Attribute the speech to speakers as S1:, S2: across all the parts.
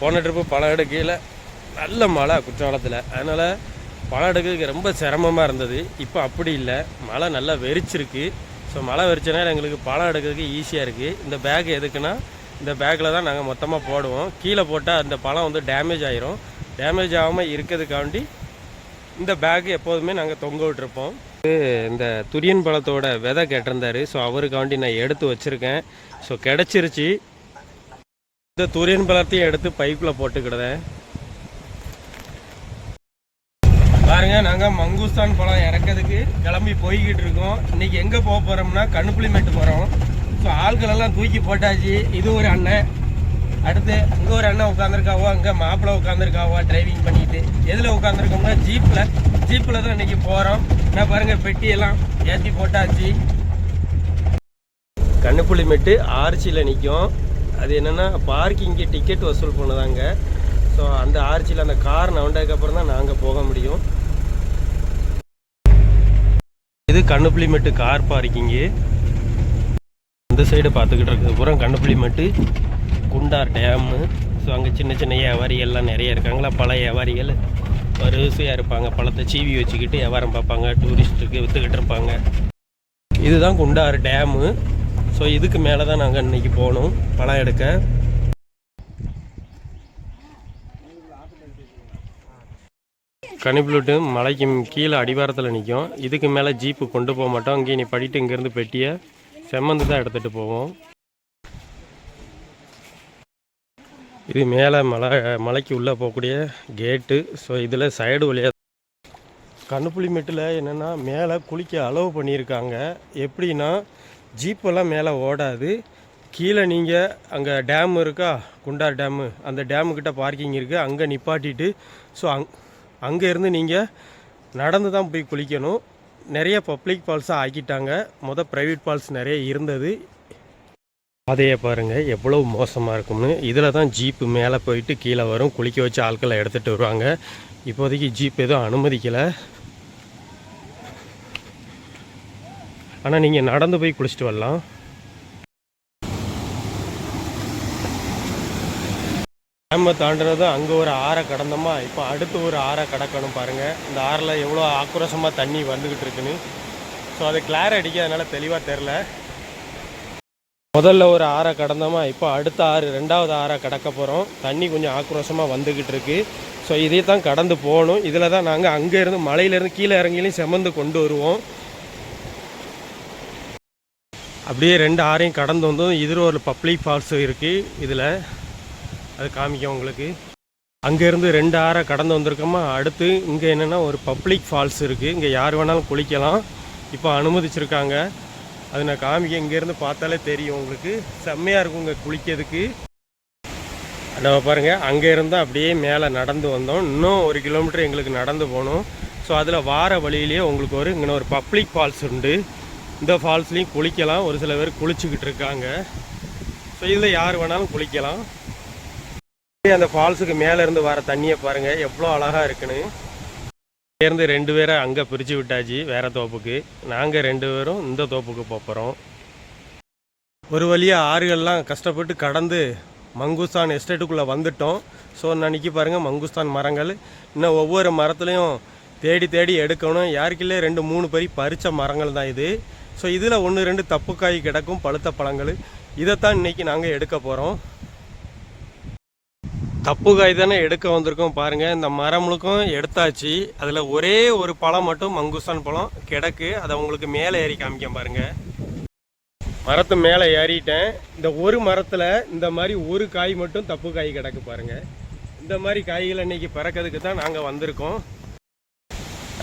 S1: போன ட்ரிப்பு பழம் எடுக்கையில் நல்ல மழை குற்றாலத்தில். அதனால் பழம் எடுக்கிறதுக்கு ரொம்ப சிரமமாக இருந்தது. இப்போ அப்படி இல்லை. மழை நல்லா வெறிச்சிருக்கு. ஸோ மழை வெறிச்சனால எங்களுக்கு பழம் எடுக்கிறதுக்கு ஈஸியாக இருக்குது இந்த பேக் எதுக்குன்னா இந்த பேக்கில் தான் நாங்கள் மொத்தமாக போடுவோம். கீழே போட்டால் அந்த பழம் வந்து டேமேஜ் ஆயிரும். டேமேஜ் ஆகாமல் இருக்கிறதுக்காண்டி இந்த பேக் எப்போதுமே நாங்கள் தொங்க விட்டுருப்போம். இந்த துரியன் பழத்தோட விதை கேட்டிருந்தாரு. ஸோ அவருக்காண்டி நான் எடுத்து வச்சுருக்கேன். ஸோ கிடச்சிருச்சு. இந்த துரியன் பழத்தையும் எடுத்து பைப்பில் போட்டுக்கிடுதேன் பாருங்க நாங்கள் மங்குஸ்தான் பழம் இறக்கிறதுக்கு கிளம்பி போய்கிட்டு இருக்கோம். இன்னைக்கு எங்கே போக போகிறோம்னா கண்ணுப்புளிமேட்டு போகிறோம் ஸோ ஆட்கள் எல்லாம் தூக்கி போட்டாச்சு. இது ஒரு அண்ணன். அடுத்து அங்கே ஒரு அண்ணன் உட்காந்துருக்காவோ அங்கே மாப்பிள்ளை உட்காந்துருக்காவோ டிரைவிங் பண்ணிட்டு. எதில் உட்காந்துருக்கோம்னா ஜீப்பில் ஜீப்பில் தான் இன்றைக்கி போகிறோம் நான் பாருங்கள் பெட்டியெல்லாம் ஏற்றி போட்டாச்சு. கண்ணுப்புளிமேட்டு ஆர்ச்சியில் நிற்கும் அது என்னென்னா பார்க்கிங்க்கு டிக்கெட் வசூல் பண்ணுதாங்க. ஸோ அந்த ஆர்ச்சியில் அந்த கார் நவண்டதுக்கப்புறம் தான் நாங்கள் போக முடியும். இது கண்ணுப்புளிமெட்டு கார் பார்க்கிங்கு. இந்த சைடு பார்த்துக்கிட்டு இருக்கிறது பூரா கண்ணுப்புளிமேட்டு குண்டார் டேமு. ஸோ அங்கே சின்ன சின்ன வியாபாரிகள்லாம் நிறைய இருக்காங்களா? பல வியாபாரிகள் வரிசையாக இருப்பாங்க. பழத்தை சீவி வச்சுக்கிட்டு வியாபாரம் பார்ப்பாங்க. டூரிஸ்ட்டுக்கு விற்றுக்கிட்டு இருப்பாங்க. இதுதான் குண்டார் டேமு. ஸோ இதுக்கு மேலே தான் நாங்கள் இன்றைக்கி போகணும். பழம் எடுக்க. கனிப்புலுட்டு மலைக்கு கீழே அடிவாரத்தில் நிற்கும் இதுக்கு மேலே ஜீப்பு கொண்டு போக மாட்டோம். இங்கே நீ படிட்டு இங்கேருந்து பெட்டியை செம்மந்து தான் எடுத்துகிட்டு போவோம். இது மேலே மலை மலைக்கு உள்ளே போகக்கூடிய கேட்டு ஸோ இதில் சைடு வழியாக கண்ணுப்புளிமெட்டில் என்னென்னா மேலே குளிக்க அளவு பண்ணியிருக்காங்க. எப்படின்னா ஜீப்பெல்லாம் மேலே ஓடாது. கீழே நீங்கள் அங்கே டேம் இருக்கா? குண்டார் டேமு அந்த டேமுக்கிட்ட பார்க்கிங் இருக்குது அங்கே நிப்பாட்டிட்டு ஸோ அங் அங்கேருந்து நீங்கள் நடந்து தான் போய் குளிக்கணும். நிறைய பப்ளிக் ஃபால்ஸாக ஆக்கிட்டாங்க. மொதல் ப்ரைவேட் ஃபால்ஸ் நிறைய இருந்தது. பாதையை பாருங்கள் எவ்வளோ மோசமாக இருக்கும்னு. இதில் தான் ஜீப்பு மேலே போயிட்டு கீழே வரும். குளிக்க வச்சு ஆட்களை எடுத்துகிட்டு வருவாங்க. இப்போதைக்கு ஜீப் எதுவும் அனுமதிக்கலை. ஆனால் நீங்கள் நடந்து போய் குளிச்சுட்டு வரலாம். டேமை தாண்டினதும் அங்கே ஒரு ஆறை கடந்தோமா? இப்போ அடுத்து ஒரு ஆறை கடக்கணும் பாருங்கள் இந்த ஆறில் எவ்வளோ ஆக்ரோஷமாக தண்ணி வந்துக்கிட்டு இருக்குன்னு. ஸோ அது கிளார் அடிக்காதனால தெளிவாக தெரில முதல்ல ஒரு ஆறை கடந்தோமா? இப்போ அடுத்த ஆறு ரெண்டாவது ஆறை கடக்க போகிறோம் தண்ணி கொஞ்சம் ஆக்ரோஷமாக வந்துக்கிட்டு இருக்கு. ஸோ இதே தான் கடந்து போகணும். இதில் தான் நாங்கள் அங்கேருந்து மலையிலேருந்து கீழே இறங்கிலையும் செமந்து கொண்டு வருவோம். அப்படியே ரெண்டு ஆறையும் கடந்து வந்தோம் இதில் ஒரு பப்ளிக் ஃபால்ஸ் இருக்குது இதில் அது காமிக்கும் உங்களுக்கு. அங்கேருந்து ரெண்டு ஆறை கடந்து வந்திருக்கோமா? அடுத்து இங்கே என்னென்னா ஒரு பப்ளிக் ஃபால்ஸ் இருக்குது இங்கே யார் வேணாலும் குளிக்கலாம். இப்போ அனுமதிச்சிருக்காங்க. அது நான் காமிக்க இங்கேருந்து பார்த்தாலே தெரியும் உங்களுக்கு. செம்மையாக இருக்கும் இங்கே குளிக்கிறதுக்கு. நம்ம பாருங்கள் அங்கேருந்து அப்படியே மேலே நடந்து வந்தோம். இன்னும் ஒரு கிலோமீட்டர் எங்களுக்கு நடந்து போகணும் ஸோ அதில் வார வழியிலேயே உங்களுக்கு ஒரு இங்கே ஒரு பப்ளிக் ஃபால்ஸ் உண்டு. இந்த ஃபால்ஸ்லேயும் குளிக்கலாம். ஒரு சில பேர் குளிச்சுக்கிட்டு இருக்காங்க. ஸோ இதில் யார் வேணாலும் குளிக்கலாம். அந்த ஃபால்ஸுக்கு மேலேருந்து வர தண்ணியை பாருங்கள் எவ்வளோ அழகாக இருக்குன்னு. இங்கேருந்து ரெண்டு பேரை அங்கே பிரித்து விட்டாச்சு வேறு தோப்புக்கு. நாங்கள் ரெண்டு பேரும் இந்த தோப்புக்கு போகிறோம் ஒரு வழியாக ஆறுகள்லாம் கஷ்டப்பட்டு கடந்து மங்குஸ்தான் எஸ்டேட்டுக்குள்ளே வந்துட்டோம். ஸோ அன்னைக்கு பாருங்கள் மங்குஸ்தான் மரங்கள். இன்னும் ஒவ்வொரு மரத்துலையும் தேடி தேடி எடுக்கணும். யாருக்கில்லே ரெண்டு மூணு பறி பறித்த மரங்கள் தான் இது. ஸோ இதில் ஒன்று ரெண்டு தப்புக்காய் கிடக்கும் பழுத்த பழங்கள். இதைத்தான் இன்னைக்கு நாங்கள் எடுக்க போகிறோம் தப்பு காய் தானே எடுக்க வந்திருக்கோம் பாருங்கள் இந்த மரம் எடுத்தாச்சு. அதில் ஒரே ஒரு பழம் மட்டும் மங்குஸ்தான் பழம் கிடக்கு. அதை உங்களுக்கு மேலே ஏறி காமிக்க பாருங்கள் மரத்து மேலே ஏறிட்டேன். இந்த ஒரு மரத்தில் இந்த மாதிரி ஒரு காய் மட்டும் தப்பு காய் கிடக்கு பாருங்கள் இந்த மாதிரி காய்களை இன்றைக்கி பிறக்கிறதுக்கு தான் நாங்கள் வந்திருக்கோம்.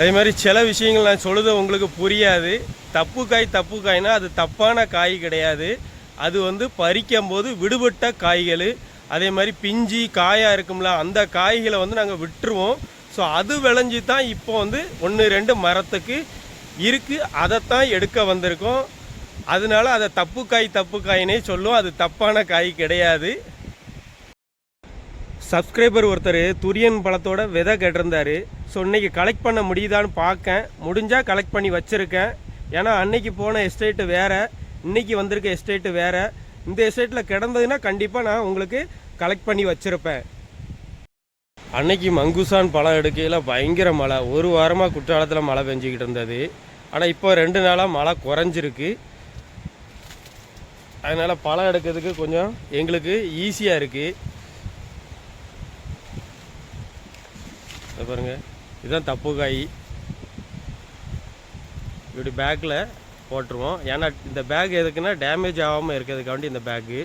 S1: அதே மாதிரி சில விஷயங்கள் நான் சொல்லுது உங்களுக்கு புரியாது. தப்பு காய் தப்பு காய்னா அது தப்பான காய் கிடையாது. அது வந்து பறிக்கும் போது விடுபட்ட காய்கள். அதே மாதிரி பிஞ்சி காயாக இருக்கும்ல அந்த காய்களை வந்து நாங்கள் விட்டுருவோம். ஸோ அது விளைஞ்சி தான் இப்போ வந்து ஒன்று ரெண்டு மரத்துக்கு இருக்குது அதைத்தான் எடுக்க வந்திருக்கோம். அதனால அதை தப்பு காய் தப்பு காயினே சொல்லும். அது தப்பான காய் கிடையாது. சப்ஸ்கிரைபர் ஒருத்தர் துரியன் பழத்தோட விதை கேட்டிருந்தாரு. ஸோ இன்னைக்கு கலெக்ட் பண்ண முடியுதான்னு பார்க்கேன். முடிஞ்சால் கலெக்ட் பண்ணி வச்சுருக்கேன். ஏன்னா அன்னைக்கு போன எஸ்டேட்டு வேறு. இன்னைக்கு வந்திருக்க எஸ்டேட்டு வேறு. இந்த எஸ்டேட்டில் கிடந்ததுன்னா கண்டிப்பாக நான் உங்களுக்கு கலெக்ட் பண்ணி வச்சுருப்பேன். அன்னைக்கு மங்குசான் பழம் எடுக்கையில் பயங்கர மழை. ஒரு வாரமாக குற்றாலத்தில் மழை பெஞ்சிக்கிட்டு இருந்தது. ஆனால் இப்போ ரெண்டு நாளாக மழை குறைஞ்சிருக்கு. அதனால் பழம் எடுக்கிறதுக்கு கொஞ்சம் எங்களுக்கு ஈஸியாக இருக்குது பாருங்கள் இதுதான் தப்பு காய் இப்படி பேக்கில் போட்டுருவோம். ஏன்னா இந்த பேக் எதுக்குன்னா டேமேஜ் ஆகாமல் இருக்கிறதுக்காண்டி இந்த பேக்கு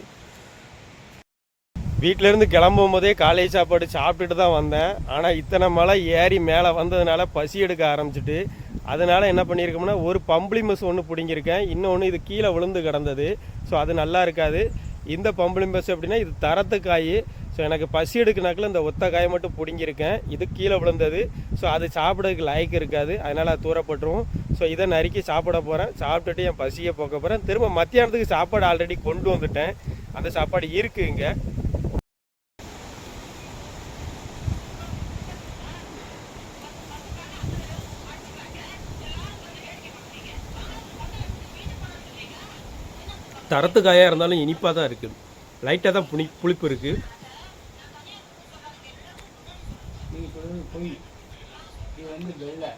S1: வீட்டிலேருந்து கிளம்பும் போதே காலை சாப்பாடு சாப்பிட்டுட்டு தான் வந்தேன். ஆனால் இத்தனை மழை ஏறி மேலே வந்ததுனால பசி எடுக்க ஆரம்பிச்சிட்டு அதனால் என்ன பண்ணியிருக்கோம்னா ஒரு பம்பளி மிஸ் ஒன்று பிடிங்கிருக்கேன் இன்னொன்று இது கீழே விழுந்து கிடந்தது. ஸோ அது நல்லா இருக்காது. இந்த பம்பளிம் பஸ் எப்படின்னா இது தரத்து காய் ஸோ எனக்கு பசி எடுக்கினாக்கில் இந்த ஒத்த காயை மட்டும் பிடுங்கியிருக்கேன். இது கீழே விழுந்தது. ஸோ அது சாப்பிடறதுக்கு லாய்க்கு இருக்காது. அதனால் அது தூரப்பட்டுரும். ஸோ இதை நறுக்கி சாப்பிட போகிறேன் சாப்பிட்டுட்டு என் பசியை போக்க போகிறேன் திரும்ப மத்தியானத்துக்கு சாப்பாடு ஆல்ரெடி கொண்டு வந்துட்டேன். அந்த சாப்பாடு இருக்குங்க தரத்து காயாக இருந்தாலும் இனிப்பாக தான் இருக்குது லைட்டாக தான் புனி புளிப்பு இருக்குது
S2: நீ வந்து வெள்ளை.